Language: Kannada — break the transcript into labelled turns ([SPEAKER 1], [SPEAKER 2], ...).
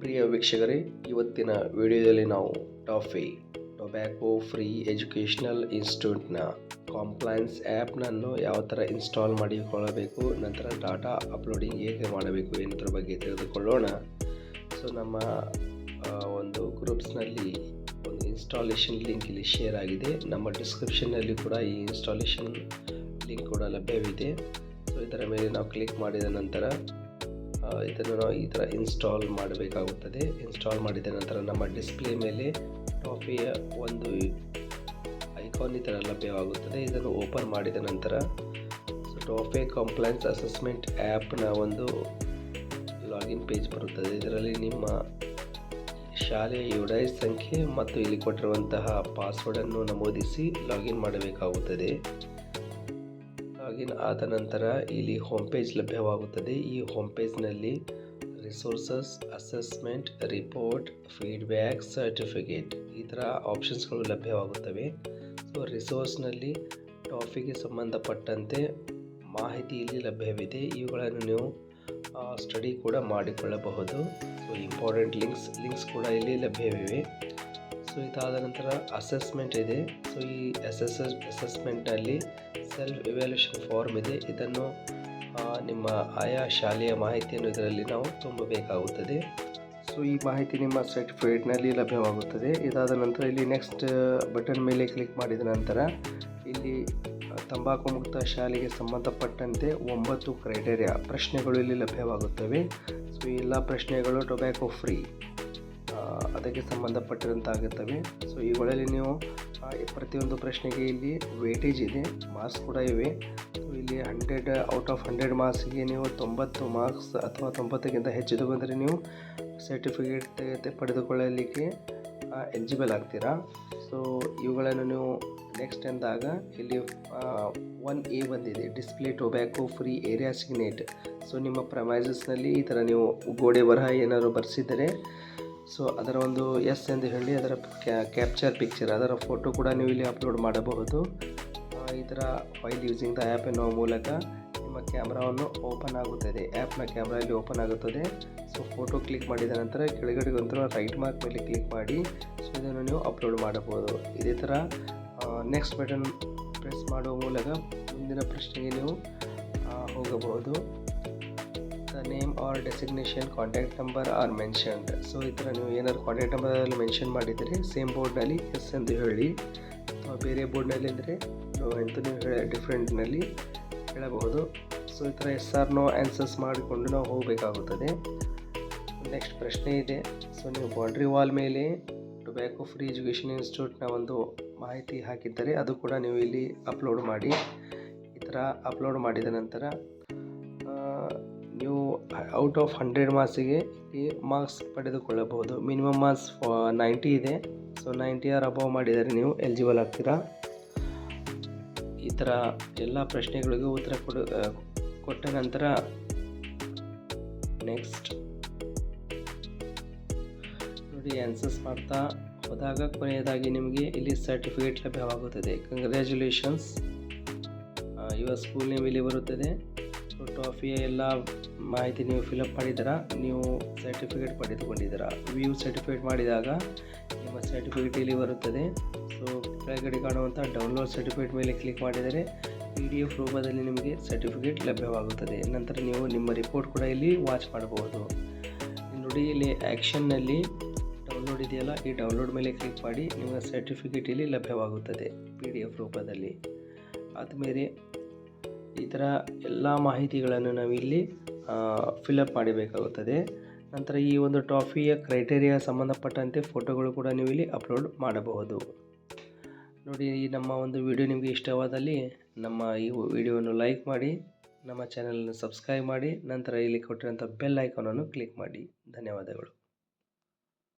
[SPEAKER 1] ಪ್ರಿಯ ವೀಕ್ಷಕರೇ, ಇವತ್ತಿನ ವಿಡಿಯೋದಲ್ಲಿ ನಾವು ಟಾಫಿ ಟೊಬ್ಯಾಕೋ ಫ್ರೀ ಎಜುಕೇಷನಲ್ ಇನ್ಸ್ಟಿಟ್ಯೂಟ್ನ ಕಾಂಪ್ಲೈನ್ಸ್ ಆ್ಯಪ್ನನ್ನು ಯಾವ ಥರ ಇನ್ಸ್ಟಾಲ್ ಮಾಡಿಕೊಳ್ಳಬೇಕು, ನಂತರ ಡಾಟಾ ಅಪ್ಲೋಡಿಂಗ್ ಹೇಗೆ ಮಾಡಬೇಕು ಎನ್ನುವುದ್ರ ಬಗ್ಗೆ ತಿಳಿದುಕೊಳ್ಳೋಣ. ಸೊ, ನಮ್ಮ ಒಂದು ಗ್ರೂಪ್ಸ್ನಲ್ಲಿ ಒಂದು ಇನ್ಸ್ಟಾಲೇಷನ್ ಲಿಂಕ್ ಇಲ್ಲಿ ಶೇರ್ ಆಗಿದೆ. ನಮ್ಮ ಡಿಸ್ಕ್ರಿಪ್ಷನ್ನಲ್ಲಿ ಕೂಡ ಈ ಇನ್ಸ್ಟಾಲೇಷನ್ ಲಿಂಕ್ ಕೂಡ ಲಭ್ಯವಿದೆ. ಸೊ, ಇದರ ಮೇಲೆ ನಾವು ಕ್ಲಿಕ್ ಮಾಡಿದ ನಂತರ ಇದನ್ನು ನಾವು ಈ ಥರ ಇನ್ಸ್ಟಾಲ್ ಮಾಡಬೇಕಾಗುತ್ತದೆ. ಇನ್ಸ್ಟಾಲ್ ಮಾಡಿದ ನಂತರ ನಮ್ಮ ಡಿಸ್ಪ್ಲೇ ಮೇಲೆ ಟಾಫಿಯ ಒಂದು ಐಕಾನ್ ಈ ಥರ ಲಭ್ಯವಾಗುತ್ತದೆ. ಇದನ್ನು ಓಪನ್ ಮಾಡಿದ ನಂತರ ಸೊ ಟಾಫೆ ಕಂಪ್ಲೈನ್ಸ್ ಅಸೆಸ್ಮೆಂಟ್ ಆ್ಯಪ್ನ ಒಂದು ಲಾಗಿನ್ ಪೇಜ್ ಬರುತ್ತದೆ. ಇದರಲ್ಲಿ ನಿಮ್ಮ ಶಾಲೆಯ ಯುಡೈ ಸಂಖ್ಯೆ ಮತ್ತು ಇಲ್ಲಿ ಕೊಟ್ಟಿರುವಂತಹ ಪಾಸ್ವರ್ಡನ್ನು ನಮೂದಿಸಿ ಲಾಗಿನ್ ಮಾಡಬೇಕಾಗುತ್ತದೆ. ಲಾಗಿನ್ ಆದ ನಂತರ ಇಲ್ಲಿ ಹೋಮ್ ಪೇಜ್ ಲಭ್ಯವಾಗುತ್ತದೆ. ಈ home ಪೇಜ್ನಲ್ಲಿ resources assessment report feedback certificate ಈ ಥರ ಆಪ್ಷನ್ಸ್ಗಳು ಲಭ್ಯವಾಗುತ್ತವೆ. ಸೊ ರಿಸೋರ್ಸ್ನಲ್ಲಿ ಟಾಪಿಕ್ಗೆ ಸಂಬಂಧಪಟ್ಟಂತೆ ಮಾಹಿತಿ ಇಲ್ಲಿ ಲಭ್ಯವಿದೆ. ಇವುಗಳನ್ನು ನೀವು ಸ್ಟಡಿ ಕೂಡ ಮಾಡಿಕೊಳ್ಳಬಹುದು. ಸೊ ಇಂಪಾರ್ಟೆಂಟ್ ಲಿಂಕ್ಸ್ ಲಿಂಕ್ಸ್ ಕೂಡ ಇಲ್ಲಿ ಲಭ್ಯವಿವೆ. ಸೊ ಇದಾದ ನಂತರ ಅಸೆಸ್ಮೆಂಟ್ ಇದೆ. ಸೊ ಈ ಅಸೆಸ್ ಅಸೆಸ್ಮೆಂಟ್ನಲ್ಲಿ ಸೆಲ್ಫ್ ಇವ್ಯಾಲ್ಯೂಷನ್ ಫಾರ್ಮ್ ಇದೆ. ಇದನ್ನು ನಿಮ್ಮ ಆಯಾ ಶಾಲೆಯ ಮಾಹಿತಿಯನ್ನು ಇದರಲ್ಲಿ ನಾವು ತುಂಬಬೇಕಾಗುತ್ತದೆ. ಸೊ ಈ ಮಾಹಿತಿ ನಿಮ್ಮ ಸರ್ಟಿಫಿಕೇಟ್ನಲ್ಲಿ ಲಭ್ಯವಾಗುತ್ತದೆ. ಇದಾದ ನಂತರ ಇಲ್ಲಿ ನೆಕ್ಸ್ಟ್ ಬಟನ್ ಮೇಲೆ ಕ್ಲಿಕ್ ಮಾಡಿದ ನಂತರ ಇಲ್ಲಿ, ತಂಬಾಕು ಮುಕ್ತ ಶಾಲೆಗೆ ಸಂಬಂಧಪಟ್ಟಂತೆ ಒಂಬತ್ತು ಕ್ರೈಟೇರಿಯಾ ಪ್ರಶ್ನೆಗಳು ಇಲ್ಲಿ ಲಭ್ಯವಾಗುತ್ತವೆ. ಸೊ ಎಲ್ಲ ಪ್ರಶ್ನೆಗಳು ಟೊಬ್ಯಾಕೋ ಫ್ರೀ ಅದಕ್ಕೆ ಸಂಬಂಧಪಟ್ಟಿರಂತಾಗುತ್ತವೆ ಸೊ ಇವುಗಳಲ್ಲಿ ನೀವು ಪ್ರತಿಯೊಂದು ಪ್ರಶ್ನೆಗೆ ಇಲ್ಲಿ ವೇಟೇಜ್ ಇದೆ ಮಾರ್ಕ್ಸ್ ಕೂಡ ಇವೆ. ಸೊ ಇಲ್ಲಿ ಹಂಡ್ರೆಡ್ ಔಟ್ ಆಫ್ ಹಂಡ್ರೆಡ್ ಮಾರ್ಕ್ಸ್ಗೆ ನೀವು ತೊಂಬತ್ತು ಮಾರ್ಕ್ಸ್ ಅಥವಾ ತೊಂಬತ್ತಕ್ಕಿಂತ ಹೆಚ್ಚು ಬಂದರೆ ನೀವು ಸರ್ಟಿಫಿಕೇಟ್ ಪಡೆದುಕೊಳ್ಳಲಿಕ್ಕೆ ಎಲಿಜಿಬಲ್ ಆಗ್ತೀರಾ? ಸೊ ಇವುಗಳನ್ನು ನೀವು ನೆಕ್ಸ್ಟ್ ಎಂದಾಗ ಇಲ್ಲಿ ಒನ್ ಎ ಬಂದಿದೆ display tobacco free area signage so ನಿಮ್ಮ ಪ್ರಮೈಸಸ್ನಲ್ಲಿ ಈ ಥರ ನೀವು ಗೋಡೆ ಬರಹ ಏನಾದರೂ ಬರೆಸಿದರೆ ಸೊ ಅದರ ಒಂದು ಎಸ್ ಎಂದು ಹೇಳಿ ಅದರ ಕ್ಯಾಪ್ಚರ್ ಪಿಕ್ಚರ್ ಅದರ ಫೋಟೋ ಕೂಡ ನೀವು ಇಲ್ಲಿ ಅಪ್ಲೋಡ್ ಮಾಡಬಹುದು. ಈ ಥರ ಫೈಲ್ ಯೂಸಿಂಗ್ ದ ಆ್ಯಪ್ ಎನ್ನುವ ಮೂಲಕ ನಿಮ್ಮ ಕ್ಯಾಮ್ರಾವನ್ನು ಓಪನ್ ಆಗುತ್ತದೆ. ಆ್ಯಪ್ನ ಕ್ಯಾಮ್ರಾ ಇಲ್ಲಿ ಓಪನ್ ಆಗುತ್ತದೆ. ಸೊ ಫೋಟೋ ಕ್ಲಿಕ್ ಮಾಡಿದ ನಂತರ ಕೆಳಗಡೆ ಒಂಥರ ರೈಟ್ ಮಾರ್ಕ್ ಮೇಲೆ ಕ್ಲಿಕ್ ಮಾಡಿ ಸೊ ಇದನ್ನು ನೀವು ಅಪ್ಲೋಡ್ ಮಾಡಬಹುದು. ಇದೇ ಥರ ನೆಕ್ಸ್ಟ್ ಬಟನ್ ಪ್ರೆಸ್ ಮಾಡುವ ಮೂಲಕ ಮುಂದಿನ ಪ್ರಶ್ನೆಗೆ ನೀವು ಹೋಗಬಹುದು. The name or designation contact number are mentioned so ಈ ಥರ ನೀವು ಏನಾದ್ರು ಕಾಂಟ್ಯಾಕ್ಟ್ ನಂಬರಲ್ಲಿ ಮೆನ್ಷನ್ ಮಾಡಿದರೆ ಸೇಮ್ ಬೋರ್ಡ್ನಲ್ಲಿ ಎಸ್ ಎಂದು ಹೇಳಿ. ಅಥವಾ ಬೇರೆ ಬೋರ್ಡ್ನಲ್ಲಿ ಅಂದರೆ ಅಂತ ನೀವು ಹೇಳ ಡಿಫ್ರೆಂಟ್ನಲ್ಲಿ ಹೇಳಬಹುದು. ಸೊ ಈ ಥರ ಎಸ್ ಆರ್ ನೋ ಆನ್ಸರ್ಸ್ ಮಾಡಿಕೊಂಡು ನಾವು ಹೋಗಬೇಕಾಗುತ್ತದೆ. ನೆಕ್ಸ್ಟ್ ಪ್ರಶ್ನೆ ಇದೆ. ಸೊ ನೀವು ಬೌಂಡ್ರಿ ವಾಲ್ ಮೇಲೆ ಟೊಬ್ಯಾಕೋ ಫ್ರೀ ಎಜುಕೇಷನ್ ಇನ್ಸ್ಟಿಟ್ಯೂಟ್ನ ಒಂದು ಮಾಹಿತಿ ಹಾಕಿದ್ದರೆ, ಅದು ಕೂಡ ನೀವು ಇಲ್ಲಿ ಅಪ್ಲೋಡ್ ಮಾಡಿ. ಈ ಥರ ಅಪ್ಲೋಡ್ ಮಾಡಿದ ನಂತರ ನೀವು ಔಟ್ ಆಫ್ ಹಂಡ್ರೆಡ್ ಮಾರ್ಕ್ಸಿಗೆ ಮಾರ್ಕ್ಸ್ ಪಡೆದುಕೊಳ್ಳಬಹುದು. ಮಿನಿಮಮ್ ಮಾರ್ಕ್ಸ್ ನೈಂಟಿ ಇದೆ. ಸೊ, ನೈಂಟಿ ಆರ್ ಅಬವ್ ಮಾಡಿದರೆ ನೀವು ಎಲಿಜಿಬಲ್ ಆಗ್ತೀರಾ? ಈ ಥರ ಎಲ್ಲ ಪ್ರಶ್ನೆಗಳಿಗೂ ಉತ್ತರ ಕೊಡು ಕೊಟ್ಟ ನಂತರ ನೆಕ್ಸ್ಟ್. ನೋಡಿ ಆನ್ಸರ್ಸ್ ಮಾಡ್ತಾ ಹೋದಾಗ ಕೊನೆಯದಾಗಿ ನಿಮಗೆ ಇಲ್ಲಿ ಸರ್ಟಿಫಿಕೇಟ್ ಲಭ್ಯವಾಗುತ್ತದೆ. ಕಂಗ್ರ್ಯಾಚುಲೇಷನ್ಸ್ ಯುವ ಸ್ಕೂಲ್ ನೇಮ್ ಇಲ್ಲಿ ಬರುತ್ತದೆ. ಸೊ ಟಾಫಿಯ ಎಲ್ಲ ಮಾಹಿತಿ ನೀವು ಫಿಲಪ್ ಮಾಡಿದ್ದೀರಾ? ನೀವು ಸರ್ಟಿಫಿಕೇಟ್ ಪಡೆದುಕೊಂಡಿದ್ದೀರಾ? ವ್ಯೂ ಸರ್ಟಿಫಿಕೇಟ್ ಮಾಡಿದಾಗ ನಿಮ್ಮ ಸರ್ಟಿಫಿಕೇಟ್ ಇಲ್ಲಿ ಬರುತ್ತದೆ. ಸೊ ಕೆಳಗಡೆ ಕಾಣುವಂಥ ಡೌನ್ಲೋಡ್ ಸರ್ಟಿಫಿಕೇಟ್ ಮೇಲೆ ಕ್ಲಿಕ್ ಮಾಡಿದರೆ ಪಿ ಡಿ ಎಫ್ ರೂಪದಲ್ಲಿ ನಿಮಗೆ ಸರ್ಟಿಫಿಕೇಟ್ ಲಭ್ಯವಾಗುತ್ತದೆ. ನಂತರ ನೀವು ನಿಮ್ಮ ರಿಪೋರ್ಟ್ ಕೂಡ ಇಲ್ಲಿ ವಾಚ್ ಮಾಡಬಹುದು. ನೋಡಿ, ಇಲ್ಲಿ ಆ್ಯಕ್ಷನ್ನಲ್ಲಿ ಡೌನ್ಲೋಡ್ ಇದೆಯಲ್ಲ, ಈ ಡೌನ್ಲೋಡ್ ಮೇಲೆ ಕ್ಲಿಕ್ ಮಾಡಿ ನಿಮ್ಮ ಸರ್ಟಿಫಿಕೇಟ್ ಇಲ್ಲಿ ಲಭ್ಯವಾಗುತ್ತದೆ. ಪಿ ಡಿ ಎಫ್ ರೂಪದಲ್ಲಿ. ಆದಮೇಲೆ ಈ ಥರ ಎಲ್ಲ ಮಾಹಿತಿಗಳನ್ನು ನಾವಿಲ್ಲಿ ಫಿಲಪ್ ಮಾಡಬೇಕಾಗುತ್ತದೆ. ನಂತರ ಈ ಒಂದು ಟ್ರಾಫಿಯ ಕ್ರೈಟೇರಿಯಾ ಸಂಬಂಧಪಟ್ಟಂತೆ ಫೋಟೋಗಳು ಕೂಡ ನೀವು ಇಲ್ಲಿ ಅಪ್ಲೋಡ್ ಮಾಡಬಹುದು. ನೋಡಿ, ಈ ನಮ್ಮ ಒಂದು ವಿಡಿಯೋ ನಿಮಗೆ ಇಷ್ಟವಾದಲ್ಲಿ ನಮ್ಮ ಈ ವಿಡಿಯೋವನ್ನು ಲೈಕ್ ಮಾಡಿ, ನಮ್ಮ ಚಾನಲನ್ನು ಸಬ್ಸ್ಕ್ರೈಬ್ ಮಾಡಿ, ನಂತರ ಇಲ್ಲಿ ಕೊಟ್ಟಿರೋಂಥ ಬೆಲ್ ಐಕಾನನ್ನು ಕ್ಲಿಕ್ ಮಾಡಿ. ಧನ್ಯವಾದಗಳು.